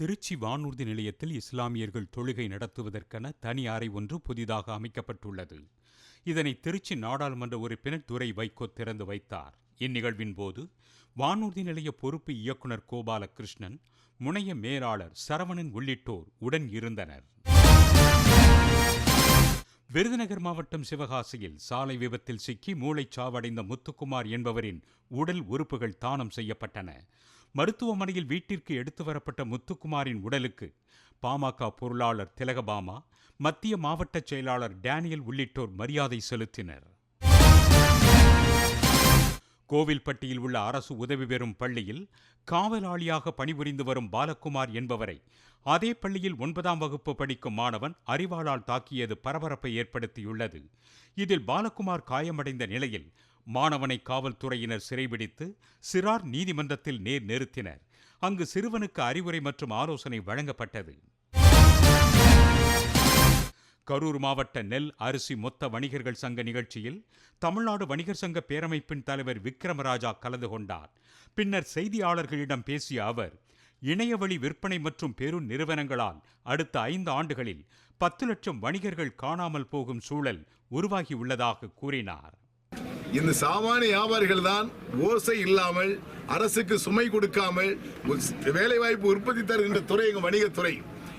திருச்சி வானூர்தி நிலையத்தில் இஸ்லாமியர்கள் தொழுகை நடத்துவதற்கென தனி அறை ஒன்று புதிதாக அமைக்கப்பட்டுள்ளது. இதனை திருச்சி நாடாளுமன்ற உறுப்பினர் துரை வைகோ திறந்து வைத்தார். இந்நிகழ்வின் போது வானூர்தி நிலைய பொறுப்பு இயக்குனர் கோபாலகிருஷ்ணன் முனைய மேலாளர் சரவணன் உள்ளிட்டோர் உடன் இருந்தனர். விருதுநகர் மாவட்டம் சிவகாசியில் சாலை விபத்தில் சிக்கி மூளைச்சாவடைந்த முத்துக்குமார் என்பவரின் உடல் உறுப்புகள் தானம் செய்யப்பட்டன. மருத்துவமனையில் வீட்டிற்கு எடுத்து வரப்பட்ட முத்துக்குமாரின் உடலுக்கு பாமக பொருளாளர் திலகபாமா மத்திய மாவட்ட செயலாளர் டேனியல் உள்ளிட்டோர் மரியாதை செலுத்தினர். கோவில்பட்டியில் உள்ள அரசு உதவி பெறும் பள்ளியில் காவலாளியாக பணிபுரிந்து வரும் பாலகுமார் என்பவரை அதே பள்ளியில் ஒன்பதாம் வகுப்பு படிக்கும் மாணவன் அறிவாளால் தாக்கியது பரபரப்பை ஏற்படுத்தியுள்ளது. இதில் பாலகுமார் காயமடைந்த நிலையில் மாணவனை காவல்துறையினர் சிறைபிடித்து சிறார் நீதிமன்றத்தில் நேர் நிறுத்தினர். அங்கு சிறுவனுக்கு அறிவுரை மற்றும் ஆலோசனை வழங்கப்பட்டது. கரூர் மாவட்ட நெல் அரிசி மொத்த வணிகர்கள் சங்க நிகழ்ச்சியில் தமிழ்நாடு வணிகர் சங்க பேரமைப்பின் தலைவர் விக்ரமராஜா கலந்து கொண்டார். பின்னர் செய்தியாளர்களிடம் பேசிய அவர் இணையவழி விற்பனை மற்றும் பெரு நிறுவனங்களால் அடுத்த ஐந்து ஆண்டுகளில் பத்து லட்சம் வணிகர்கள் காணாமல் போகும் சூழல் உருவாகியுள்ளதாக கூறினார். இந்த சாமானிய வியாபாரிகள் தான் ஓசை இல்லாமல் அரசுக்கு சுமை கொடுக்காமல் வேலைவாய்ப்பு உற்பத்தி தருகின்ற துறை எங்கள் வணிகத்துறை.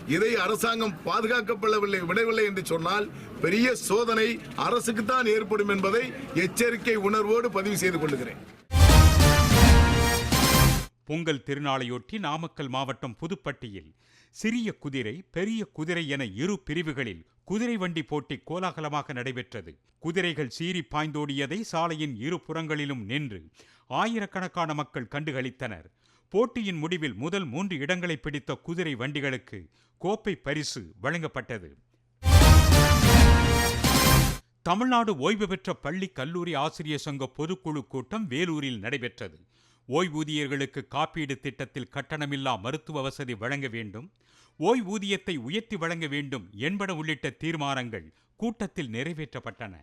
இதை அரசாங்கம் பாதுகாக்கப்படவில்லை விடவில்லை என்று சொன்னால் பெரிய சோதனை அரசுக்கு தான் ஏற்படும் என்பதை எச்சரிக்கை உணர்வோடு பதிவு செய்து கொள்கிறேன். பொங்கல் திருநாளையொட்டி நாமக்கல் மாவட்டம் புதுப்பட்டியில் சிறிய குதிரை பெரிய குதிரை என இரு பிரிவுகளில் குதிரை வண்டி போட்டி கோலாகலமாக நடைபெற்றது. குதிரைகள் சீறி பாய்ந்தோடியதை சாலையின் இரு புறங்களிலும் நின்று ஆயிரக்கணக்கான மக்கள் கண்டுகளித்தனர். போட்டியின் முடிவில் முதல் மூன்று இடங்களை பிடித்த குதிரை வண்டிகளுக்கு கோப்பை பரிசு வழங்கப்பட்டது. தமிழ்நாடு ஓய்வு பெற்ற பள்ளி கல்லூரி ஆசிரியர் சங்க பொதுக்குழு கூட்டம் வேலூரில் நடைபெற்றது. ஓய்வூதியர்களுக்கு காப்பீடு திட்டத்தில் கட்டணமில்லா மருத்துவ வசதி வழங்க வேண்டும். ஓய்வூதியத்தை உயர்த்தி வழங்க வேண்டும் என்பன உள்ளிட்ட தீர்மானங்கள் கூட்டத்தில் நிறைவேற்றப்பட்டன.